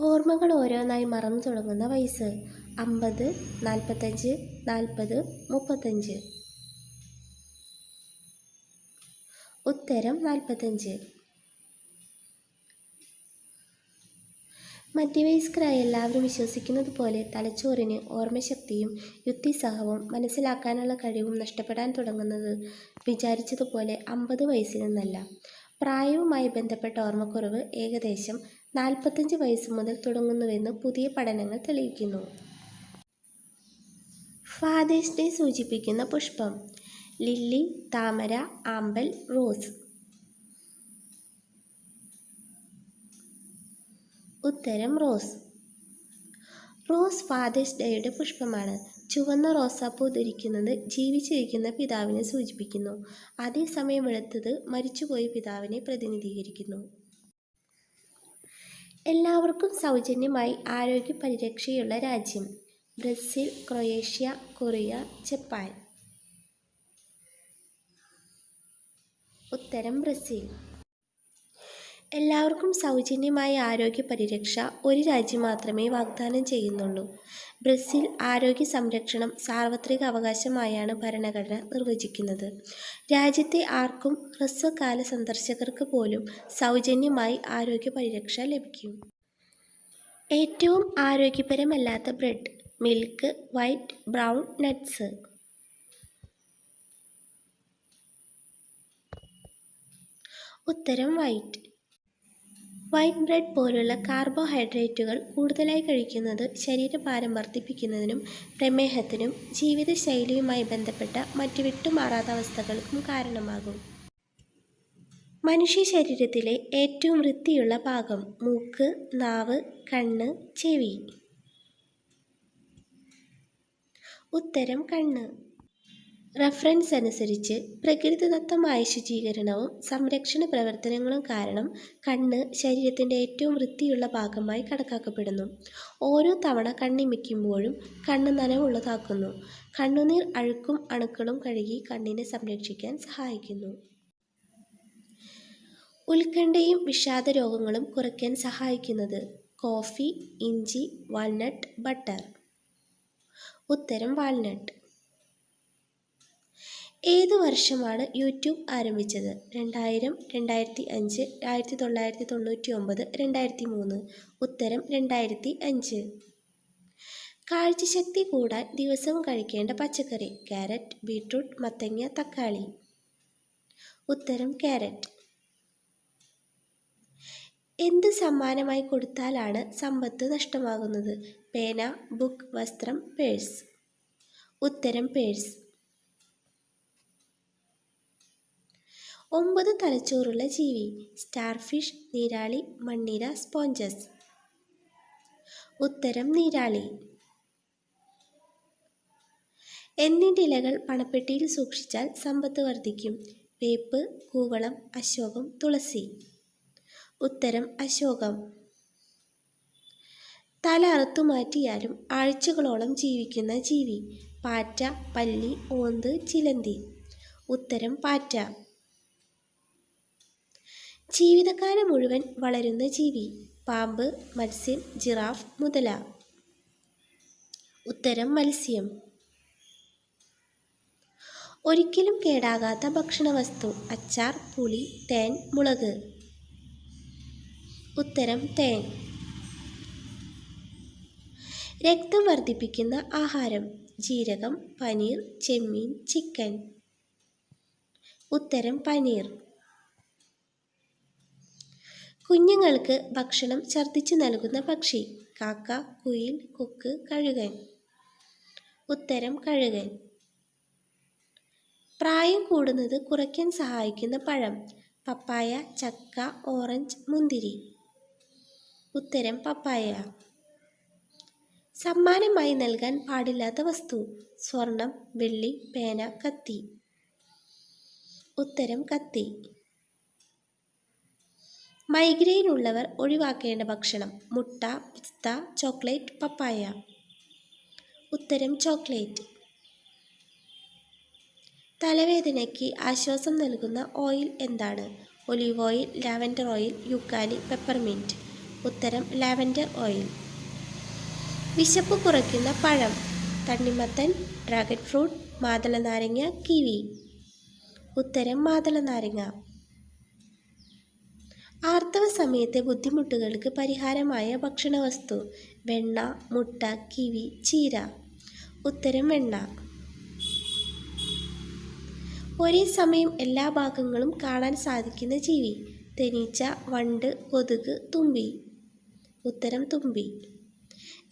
ഓർമ്മകൾ ഓരോന്നായി മറന്നു തുടങ്ങുന്ന വയസ്സ്. അമ്പത് നാൽപ്പത്തഞ്ച് നാൽപ്പത് മുപ്പത്തഞ്ച്. ഉത്തരം നാൽപ്പത്തഞ്ച്. മധ്യവയസ്കരായ എല്ലാവരും വിശ്വസിക്കുന്നത് പോലെ തലച്ചോറിന് ഓർമ്മശക്തിയും യുക്തിസഹവും മനസ്സിലാക്കാനുള്ള കഴിവും നഷ്ടപ്പെടാൻ തുടങ്ങുന്നത് വിചാരിച്ചതുപോലെ അമ്പത് വയസ്സിൽ നിന്നല്ല. പ്രായവുമായി ബന്ധപ്പെട്ട ഓർമ്മക്കുറവ് ഏകദേശം നാൽപ്പത്തഞ്ച് വയസ്സ് മുതൽ തുടങ്ങുന്നുവെന്ന് പുതിയ പഠനങ്ങൾ തെളിയിക്കുന്നു. ഫാദേഴ്സ് ഡേ സൂചിപ്പിക്കുന്ന പുഷ്പം. ലില്ലി താമര ആമ്പൽ റോസ്. ഉത്തരം റോസ്. റോസ് ഫാദേഴ്സ് ഡേയുടെ പുഷ്പമാണ്. ചുവന്ന റോസാപ്പൂ ധരിക്കുന്നത് ജീവിച്ചിരിക്കുന്ന പിതാവിനെ സൂചിപ്പിക്കുന്നു. അതേസമയം വെളുത്തത് മരിച്ചുപോയ പിതാവിനെ പ്രതിനിധീകരിക്കുന്നു. എല്ലാവർക്കും സൗജന്യമായി ആരോഗ്യ പരിരക്ഷയുള്ള രാജ്യം. Brazil Croatia Korea Japan. ഉത്തരം ബ്രസീൽ. എല്ലാവർക്കും സൗജന്യമായ ആരോഗ്യ പരിരക്ഷ ഒരു രാജ്യം മാത്രമേ വാഗ്ദാനം ചെയ്യുന്നുള്ളൂ. ബ്രസീൽ ആരോഗ്യ സംരക്ഷണം സാർവത്രിക അവകാശമായാണ് ഭരണഘടന നിർവചിക്കുന്നത്. രാജ്യത്തെ ആർക്കും ഹ്രസ്വകാല സന്ദർശകർക്ക് പോലും സൗജന്യമായി ആരോഗ്യ പരിരക്ഷ ലഭിക്കും. ഏറ്റവും ആരോഗ്യപരമല്ലാത്ത bread milk white brown nuts. ഉത്തരം വൈറ്റ്. വൈറ്റ് ബ്രെഡ് പോലുള്ള കാർബോഹൈഡ്രേറ്റുകൾ കൂടുതലായി കഴിക്കുന്നത് ശരീരഭാരം വർദ്ധിപ്പിക്കുന്നതിനും പ്രമേഹത്തിനും ജീവിതശൈലിയുമായി ബന്ധപ്പെട്ട മറ്റ് വിട്ടുമാറാത്ത അവസ്ഥകൾക്കും കാരണമാകും. മനുഷ്യ ശരീരത്തിലെ ഏറ്റവും വൃത്തിയുള്ള ഭാഗം മൂക്ക് നാവ് കണ്ണ് ചെവി. ഉത്തരം കണ്ണ്. റഫറൻസ് അനുസരിച്ച് പ്രകൃതിദത്തമായ ശുചീകരണവും സംരക്ഷണ പ്രവർത്തനങ്ങളും കാരണം കണ്ണ് ശരീരത്തിന്റെ ഏറ്റവും വൃത്തിയുള്ള ഭാഗമായി കണക്കാക്കപ്പെടുന്നു. ഓരോ തവണ കണ്ണിമിക്കുമ്പോഴും കണ്ണ് നനവുള്ളതാക്കുന്നു. കണ്ണുനീർ അഴുക്കും അണുക്കളും കഴുകി കണ്ണിനെ സംരക്ഷിക്കാൻ സഹായിക്കുന്നു. ഉത്കണ്ഠയും വിഷാദ രോഗങ്ങളും കുറയ്ക്കാൻ സഹായിക്കുന്നത് കോഫി ഇഞ്ചി വാൾനട്ട് ബട്ടർ. ഉത്തരം വാൾനട്ട് ഏത് വർഷമാണ് യൂട്യൂബ് ആരംഭിച്ചത്? രണ്ടായിരം രണ്ടായിരത്തി അഞ്ച് ആയിരത്തി തൊള്ളായിരത്തി തൊണ്ണൂറ്റി ഒമ്പത് രണ്ടായിരത്തി മൂന്ന് ഉത്തരം രണ്ടായിരത്തി അഞ്ച് കാഴ്ചശക്തി കൂടാൻ ദിവസവും കഴിക്കേണ്ട പച്ചക്കറി. ക്യാരറ്റ് ബീട്രൂട്ട് മത്തങ്ങ തക്കാളി. ഉത്തരം ക്യാരറ്റ്. എന്ത് സമ്മാനമായി കൊടുത്താലാണ് സമ്പത്ത് നഷ്ടമാകുന്നത്? പേന ബുക്ക് വസ്ത്രം പേഴ്സ്. ഉത്തരം പേഴ്സ്. ഒമ്പത് തലച്ചോറുള്ള ജീവി സ്റ്റാർഫിഷ് നീരാളി മണ്ണീര സ്പോഞ്ചസ്. ഉത്തരം നീരാളി. എന്നിന്റെ ഇലകൾ പണപ്പെട്ടിയിൽ സൂക്ഷിച്ചാൽ സമ്പത്ത് വർദ്ധിക്കും. വേപ്പ് കൂവളം അശോകം തുളസി. ഉത്തരം അശോകം. തല അറുത്തു മാറ്റിയാലും ആഴ്ചകളോളം ജീവിക്കുന്ന ജീവി പാറ്റ പല്ലി ഓന്ത് ചിലന്തി. ഉത്തരം പാറ്റ. ജീവിതകാലം മുഴുവൻ വളരുന്ന ജീവി പാമ്പ് മത്സ്യം ജിറാഫ് മുതല. ഉത്തരം മത്സ്യം. ഒരിക്കലും കേടാകാത്ത ഭക്ഷണവസ്തു അച്ചാർ പുളി തേൻ മുളക്. ഉത്തരം തേൻ. രക്തം വർദ്ധിപ്പിക്കുന്ന ആഹാരം ജീരകം പനീർ ചെമ്മീൻ ചിക്കൻ. ഉത്തരം പനീർ. കുഞ്ഞുങ്ങൾക്ക് ഭക്ഷണം ഛർദ്ദിച്ചു നൽകുന്ന പക്ഷി. കാക്ക കുയിൽ കൊക്ക് കഴുകൻ. ഉത്തരം കഴുകൻ. പ്രായം കൂടുന്നത് കുറയ്ക്കാൻ സഹായിക്കുന്ന പഴം. പപ്പായ ചക്ക ഓറഞ്ച് മുന്തിരി. ഉത്തരം പപ്പായ. സമ്മാനമായി നൽകാൻ പാടില്ലാത്ത വസ്തു. സ്വർണം വെള്ളി പേന കത്തി. ഉത്തരം കത്തി. മൈഗ്രെയിൻ ഉള്ളവർ ഒഴിവാക്കേണ്ട ഭക്ഷണം മുട്ട പിസ്ത ചോക്ലേറ്റ് പപ്പായ. ഉത്തരം ചോക്ലേറ്റ്. തലവേദനയ്ക്ക് ആശ്വാസം നൽകുന്ന ഓയിൽ എന്താണ്? ഒലിവ് ഓയിൽ ലാവൻഡർ ഓയിൽ യുക്കാലി പെപ്പർമിന്റ് ഉത്തരം ലാവൻഡർ ഓയിൽ. വിശപ്പ് കുറയ്ക്കുന്ന പഴം. തണ്ണിമത്തൻ ഡ്രാഗൺ ഫ്രൂട്ട് മാതള നാരങ്ങ കിവി. ഉത്തരം മാതള നാരങ്ങ ആർത്തവ സമയത്തെ ബുദ്ധിമുട്ടുകൾക്ക് പരിഹാരമായ ഭക്ഷണവസ്തു വെണ്ണ മുട്ട കിവി ചീര. ഉത്തരം വെണ്ണ. ഒരേ സമയം എല്ലാ ഭാഗങ്ങളും കാണാൻ സാധിക്കുന്ന ജീവി തേനീച്ച വണ്ട് കൊതുക് തുമ്പി. ഉത്തരം തുമ്പി.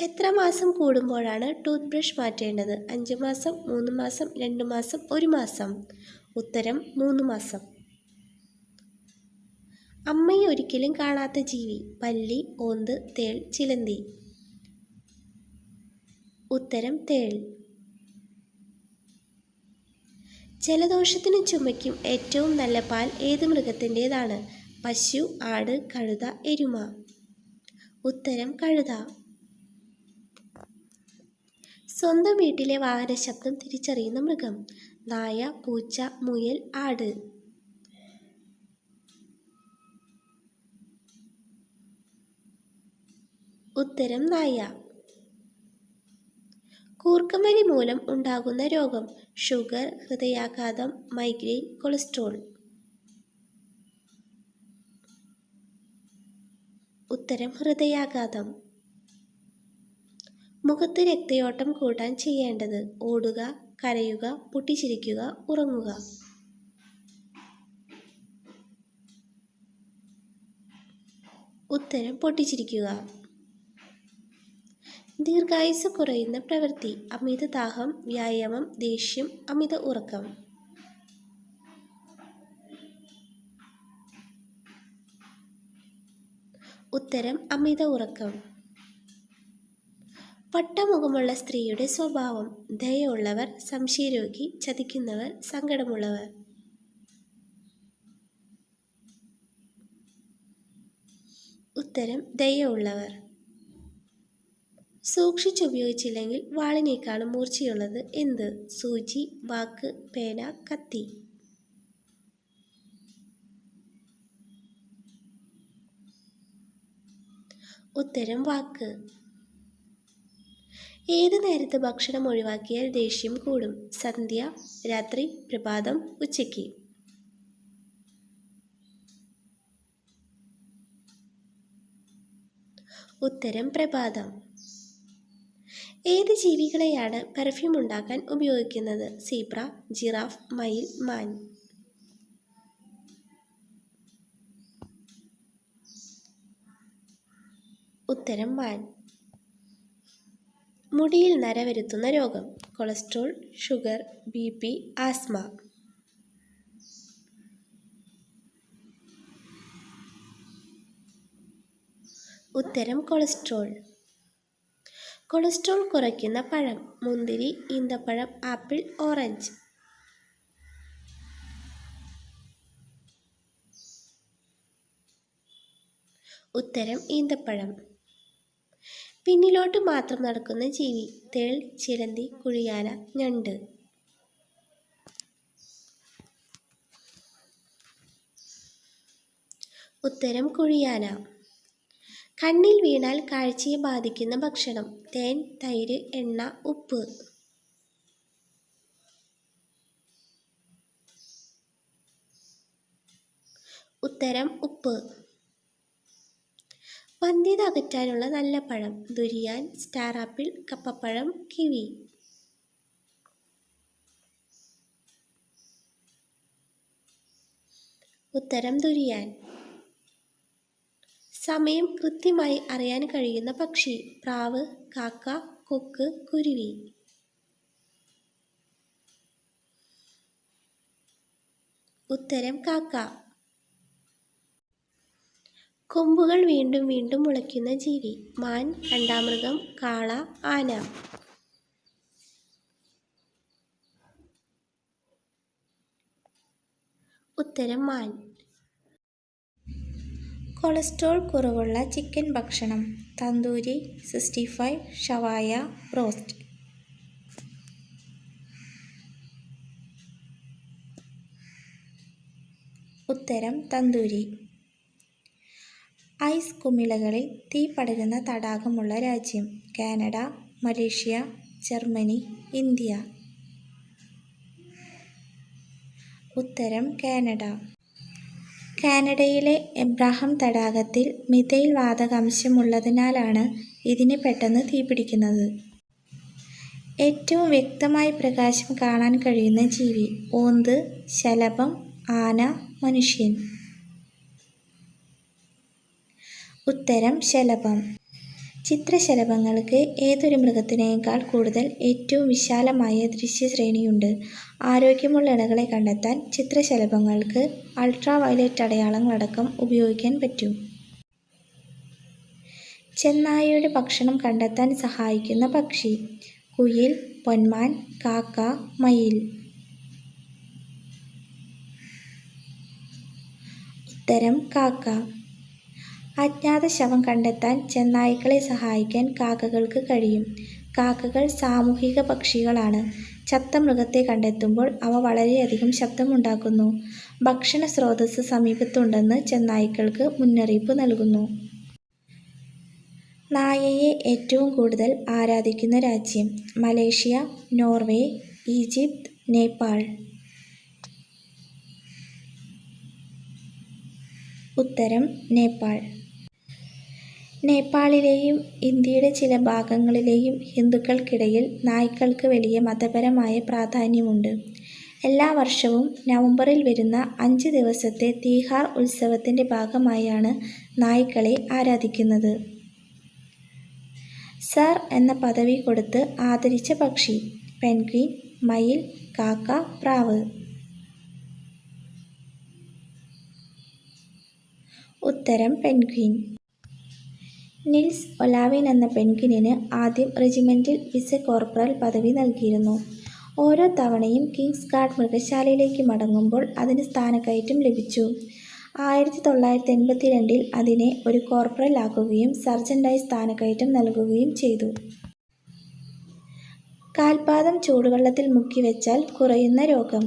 എത്ര മാസം കൂടുമ്പോഴാണ് ടൂത്ത് ബ്രഷ് മാറ്റേണ്ടത്? അഞ്ച് മാസം മൂന്ന് മാസം രണ്ട് മാസം ഒരു മാസം? ഉത്തരം മൂന്ന് മാസം. അമ്മയെ ഒരിക്കലും കാണാത്ത ജീവി പല്ലി ഓന്ത് തേൾ ചിലന്തി. ഉത്തരം തേൾ. ജലദോഷത്തിനും ചുമയ്ക്കും ഏറ്റവും നല്ല പാൽ ഏത് മൃഗത്തിന്റേതാണ്? പശു ആട് കഴുത എരുമ. ഉത്തരം കഴുത. സ്വന്തം വീട്ടിലെ വാഹന ശബ്ദം തിരിച്ചറിയുന്ന മൃഗം. നായ പൂച്ച മുയൽ ആട്. ഉത്തരം നായ. കൂർക്കമരി മൂലം ഉണ്ടാകുന്ന രോഗം ഷുഗർ ഹൃദയാഘാതം മൈഗ്രെയിൻ കൊളസ്ട്രോൾ. ഉത്തരം ഹൃദയാഘാതം. മുഖത്ത് രക്തയോട്ടം കൂട്ടാൻ ചെയ്യേണ്ടത് ഓടുക കരയുക പൊട്ടിച്ചിരിക്കുക ഉറങ്ങുക. ഉത്തരം പൊട്ടിച്ചിരിക്കുക. ദീർഘായുസ് കുറയുന്ന പ്രവൃത്തി അമിത ദാഹം വ്യായാമം ദേഷ്യം അമിത ഉറക്കം. ഉത്തരം അമിത ഉറക്കം. പട്ടമുഖമുള്ള സ്ത്രീയുടെ സ്വഭാവം ദയുള്ളവർ സംശയരോഗി ചതിക്കുന്നവർ സങ്കടമുള്ളവർ. ഉത്തരം ദയുള്ളവർ സൂക്ഷിച്ചുപയോഗിച്ചില്ലെങ്കിൽ വാളിനേക്കാളും മൂർച്ചയുള്ളത് എന്ത്? സൂചി വാക്ക് പേന കത്തി. ഉത്തരം വാക്ക്. ഏത് നേരത്ത് ഭക്ഷണം ഒഴിവാക്കിയാൽ ദേഷ്യം കൂടും? സന്ധ്യ രാത്രി പ്രഭാതം ഉച്ചയ്ക്ക്. ഉത്തരം പ്രഭാതം. ഏത് ജീവികളെയാണ് പെർഫ്യൂം ഉണ്ടാക്കാൻ ഉപയോഗിക്കുന്നത്? സീബ്ര ജിറാഫ് മയിൽ മാൻ. ഉത്തരം മാൻ. മുടിയിൽ നര വരുത്തുന്ന രോഗം. Cholesterol sugar B P asthma. ഉത്തരം കൊളസ്ട്രോൾ. കൊളസ്ട്രോൾ കുറയ്ക്കുന്ന പഴം. മുന്തിരി ഈന്തപ്പഴം ആപ്പിൾ ഓറഞ്ച്. ഉത്തരം ഈന്തപ്പഴം. പിന്നിലോട്ട് മാത്രം നടക്കുന്ന ജീവി. തേൾ ചിലന്തി കുഴിയാന ഞണ്ട്. ഉത്തരം കുഴിയാന കണ്ണിൽ വീണാൽ കാഴ്ചയെ ബാധിക്കുന്ന ഭക്ഷണം. തേൻ തൈര് എണ്ണ ഉപ്പ്. ഉത്തരം ഉപ്പ്. വന്ധ്യത അകറ്റാനുള്ള നല്ല പഴം. ദുരിയാൻ സ്റ്റാർ ആപ്പിൾ കപ്പപ്പഴം കിവി. ഉത്തരം ദുരിയാൻ. സമയം കൃത്യമായി അറിയാൻ കഴിയുന്ന പക്ഷി പ്രാവ് കാക്ക കൊക്ക് കുരുവി. ഉത്തരം കാക്ക. കൊമ്പുകൾ വീണ്ടും വീണ്ടും മുളയ്ക്കുന്ന ജീവി. മാൻ രണ്ടാമൃഗം കാള ആന. ഉത്തരം മാൻ. കൊളസ്ട്രോൾ കുറവുള്ള ചിക്കൻ ഭക്ഷണം. തന്തൂരി സിക്സ്റ്റി ഫൈവ് ഷവായ റോസ്റ്റ്. ഉത്തരം തന്തൂരി. ഐസ് കുമിളകളിൽ തീ പടരുന്ന തടാകമുള്ള രാജ്യം. Canada Malaysia Germany India. ഉത്തരം കാനഡ. കാനഡയിലെ എബ്രാഹാം തടാകത്തിൽ മിഥൈൽ വാതകാംശമുള്ളതിനാലാണ് ഇതിന് പെട്ടെന്ന് തീപിടിക്കുന്നത്. ഏറ്റവും വ്യക്തമായി പ്രകാശം കാണാൻ കഴിയുന്ന ജീവി ഓന്ത് ശലഭം ആന മനുഷ്യൻ. ഉത്തരം ശലഭം. ചിത്രശലഭങ്ങൾക്ക് ഏതൊരു മൃഗത്തിനേക്കാൾ കൂടുതൽ ഏറ്റവും വിശാലമായ ദൃശ്യശ്രേണിയുണ്ട്? ആരോഗ്യമുള്ള ഇണകളെ കണ്ടെത്താൻ ചിത്രശലഭങ്ങൾക്ക് അൾട്രാ വയലറ്റ് അടയാളങ്ങളടക്കം ഉപയോഗിക്കാൻ പറ്റും. ചെന്നായയുടെ ഭക്ഷണം കണ്ടെത്താൻ സഹായിക്കുന്ന പക്ഷി. കുയിൽ പൊന്മാൻ കാക്ക മയിൽ. ഉത്തരം കാക്ക. അജ്ഞാത ശവം കണ്ടെത്താൻ ചെന്നായ്ക്കളെ സഹായിക്കാൻ കാക്കകൾക്ക് കഴിയും. കാക്കകൾ സാമൂഹിക പക്ഷികളാണ്. ചത്ത മൃഗത്തെ കണ്ടെത്തുമ്പോൾ അവ വളരെയധികം ശബ്ദമുണ്ടാക്കുന്നു. ഭക്ഷണ സ്രോതസ്സ് സമീപത്തുണ്ടെന്ന് ചെന്നായ്ക്കൾക്ക് മുന്നറിയിപ്പ് നൽകുന്നു. നായയെ ഏറ്റവും കൂടുതൽ ആരാധിക്കുന്ന രാജ്യം മലേഷ്യ നോർവേ ഈജിപ്ത് നേപ്പാൾ. ഉത്തരം നേപ്പാൾ. നേപ്പാളിലെയും ഇന്ത്യയുടെ ചില ഭാഗങ്ങളിലെയും ഹിന്ദുക്കൾക്കിടയിൽ നായ്ക്കൾക്ക് വലിയ മതപരമായ പ്രാധാന്യമുണ്ട്. എല്ലാ വർഷവും നവംബറിൽ വരുന്ന അഞ്ച് ദിവസത്തെ തീഹാർ ഉത്സവത്തിന്റെ ഭാഗമായാണ് നായ്ക്കളെ ആരാധിക്കുന്നത്. സർ എന്ന പദവി കൊടുത്ത് ആദരിച്ച പക്ഷി പെൻഗ്വിൻ മയിൽ കാക്ക പ്രാവ്. ഉത്തരം പെൻഗ്വിൻ. നിൽസ് ഒലാവിൻ എന്ന പെൺകിനിന് ആദ്യം റെജിമെന്റിൽ വിസ കോർപ്പറൽ പദവി നൽകിയിരുന്നു. ഓരോ തവണയും കിങ്സ് ഗാർഡ് മൃഗശാലയിലേക്ക് മടങ്ങുമ്പോൾ അതിന് സ്ഥാനക്കയറ്റം ലഭിച്ചു. ആയിരത്തി തൊള്ളായിരത്തി എൺപത്തി രണ്ടിൽ അതിനെ ഒരു കോർപ്പറൽ ആക്കുകയും സർജന്റായി സ്ഥാനക്കയറ്റം നൽകുകയും ചെയ്തു. കാൽപാദം ചൂടുവെള്ളത്തിൽ മുക്കി വെച്ചാൽ കുറയുന്ന രോഗം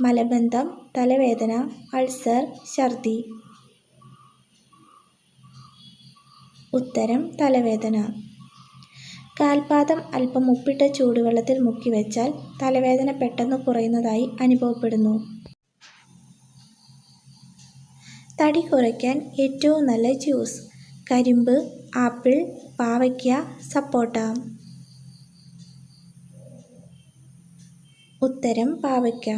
മലബന്ധം തലവേദന അൾസർ ഛർദി. ഉത്തരം തലവേദന. കാൽപാദം അല്പം ഉപ്പിട്ട ചൂടുവെള്ളത്തിൽ മുക്കി വെച്ചാൽ തലവേദന പെട്ടെന്ന് കുറയുന്നതായി അനുഭവപ്പെടുന്നു. തടി കുറയ്ക്കാൻ ഏറ്റവും നല്ല ജ്യൂസ് കരിമ്പ് ആപ്പിൾ പാവയ്ക്ക സപ്പോട്ട. ഉത്തരം പാവയ്ക്ക.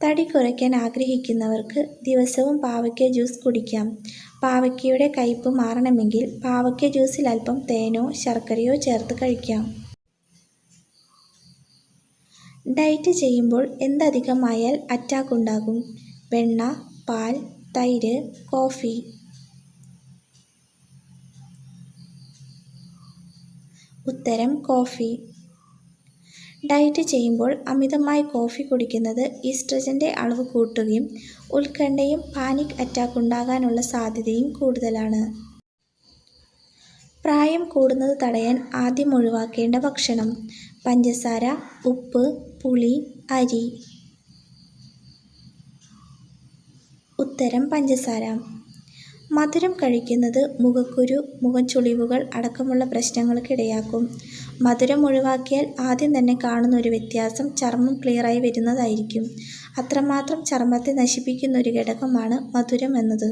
തടി കുറയ്ക്കാൻ ആഗ്രഹിക്കുന്നവർക്ക് ദിവസവും പാവയ്ക്ക ജ്യൂസ് കുടിക്കാം. പാവയ്ക്കയുടെ കയ്പ് മാറണമെങ്കിൽ പാവയ്ക്ക ജ്യൂസിൽ അല്പം തേനോ ശർക്കരയോ ചേർത്ത് കഴിക്കാം. ഡയറ്റ് ചെയ്യുമ്പോൾ എന്തധികമായാൽ അറ്റാക്ക് ഉണ്ടാകും? വെണ്ണ പാൽ തൈര് കോഫി. ഉത്തരം കോഫി. ഡയറ്റ് ചെയ്യുമ്പോൾ അമിതമായി കോഫി കുടിക്കുന്നത് ഈസ്ട്രജന്റെ അളവ് കൂട്ടുകയും ഉത്കണ്ഠയും പാനിക് അറ്റാക്ക് ഉണ്ടാകാനുള്ള സാധ്യതയും കൂടുതലാണ്. പ്രായം കൂടുന്നത് തടയാൻ ആദ്യം ഒഴിവാക്കേണ്ട ഭക്ഷണം പഞ്ചസാര ഉപ്പ് പുളി അരി. ഉത്തരം പഞ്ചസാര. മധുരം കഴിക്കുന്നത് മുഖക്കുരു മുഖച്ചുളിവുകൾ അടക്കമുള്ള പ്രശ്നങ്ങൾക്ക് ഇടയാക്കും മധുരം ഒഴിവാക്കിയാൽ ആദ്യം തന്നെ കാണുന്ന ഒരു വ്യത്യാസം ചർമ്മം ക്ലിയറായി വരുന്നതായിരിക്കും. അത്രമാത്രം ചർമ്മത്തെ നശിപ്പിക്കുന്ന ഒരു ഘടകമാണ് മധുരം എന്നത്.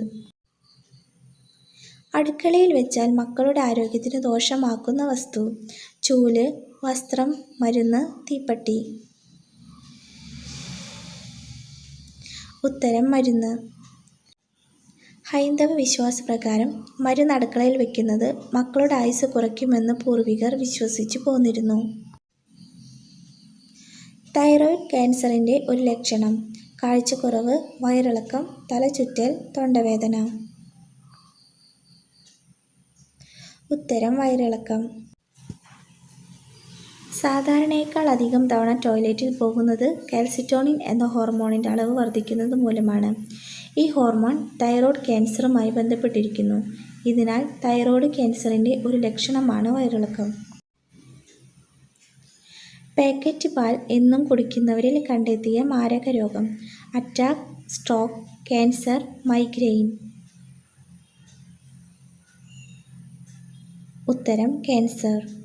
അടുക്കളയിൽ വെച്ചാൽ മക്കളുടെ ആരോഗ്യത്തിന് ദോഷമാക്കുന്ന വസ്തു. ചൂൽ വസ്ത്രം മരുന്ന് തീപ്പട്ടി. ഉത്തരം മരുന്ന്. ഹൈന്ദവ വിശ്വാസപ്രകാരം മരുന്ന് അടുക്കളയിൽ വെക്കുന്നത് മക്കളുടെ ആയുസ് കുറയ്ക്കുമെന്ന് പൂർവികർ വിശ്വസിച്ചു പോന്നിരുന്നു. തൈറോയ്ഡ് ക്യാൻസറിന്റെ ഒരു ലക്ഷണം. കാഴ്ചക്കുറവ് വയറിളക്കം തലചുറ്റൽ തൊണ്ടവേദന. ഉത്തരം വയറിളക്കം. സാധാരണയേക്കാൾ അധികം തവണ ടോയ്ലറ്റിൽ പോകുന്നത് കാൽസിറ്റോണിൻ എന്ന ഹോർമോണിന്റെ അളവ് വർദ്ധിക്കുന്നത് മൂലമാണ്. ഈ ഹോർമോൺ തൈറോയ്ഡ് ക്യാൻസറുമായി ബന്ധപ്പെട്ടിരിക്കുന്നു. ഇതിനാൽ തൈറോയ്ഡ് ക്യാൻസറിന്റെ ഒരു ലക്ഷണമാണ് വയറിളക്കം. പാക്കറ്റ് പാൽ എന്നും കുടിക്കുന്നവരിൽ കണ്ടെത്തിയ മാരക രോഗം അറ്റാക്ക് സ്ട്രോക്ക് ക്യാൻസർ മൈഗ്രെയിൻ. ഉത്തരം ക്യാൻസർ.